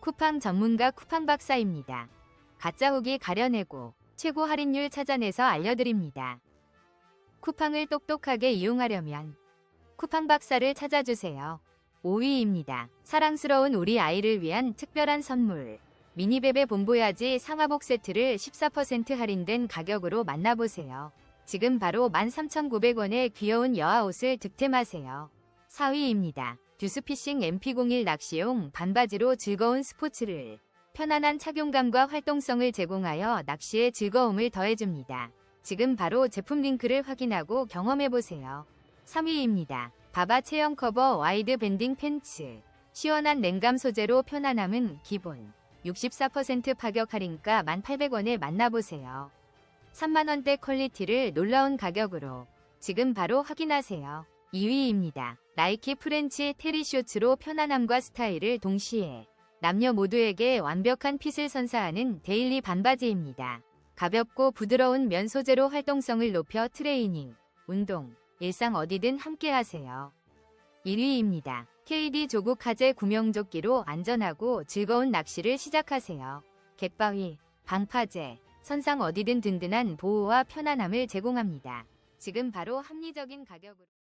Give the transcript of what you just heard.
쿠팡 전문가 쿠팡 박사입니다. 가짜 후기 가려내고 최고 할인율 찾아내서 알려드립니다. 쿠팡을 똑똑하게 이용하려면 쿠팡 박사를 찾아주세요. 5위입니다. 사랑스러운 우리 아이를 위한 특별한 선물. 미니베베 본보야지 상하복 세트를 14% 할인된 가격으로 만나보세요. 지금 바로 13,900원의 귀여운 여아 옷을 득템하세요. 4위입니다. 듀스피싱 MP01 낚시용 반바지로 즐거운 스포츠를 편안한 착용감과 활동성을 제공하여 낚시의 즐거움을 더해줍니다. 지금 바로 제품 링크를 확인하고 경험해보세요. 3위입니다. 바바 체형 커버 와이드 밴딩 팬츠. 시원한 냉감 소재로 편안함은 기본. 64% 파격 할인가 1,800원에 만나보세요. 3만원대 퀄리티를 놀라운 가격으로 지금 바로 확인하세요. 2위입니다. 나이키 프렌치 테리 쇼츠로 편안함과 스타일을 동시에 남녀 모두에게 완벽한 핏을 선사하는 데일리 반바지입니다. 가볍고 부드러운 면 소재로 활동성을 높여 트레이닝, 운동, 일상 어디든 함께 하세요. 1위입니다. KD 조국 화재 구명조끼로 안전하고 즐거운 낚시를 시작하세요. 갯바위, 방파제, 선상 어디든 든든한 보호와 편안함을 제공합니다. 지금 바로 합리적인 가격으로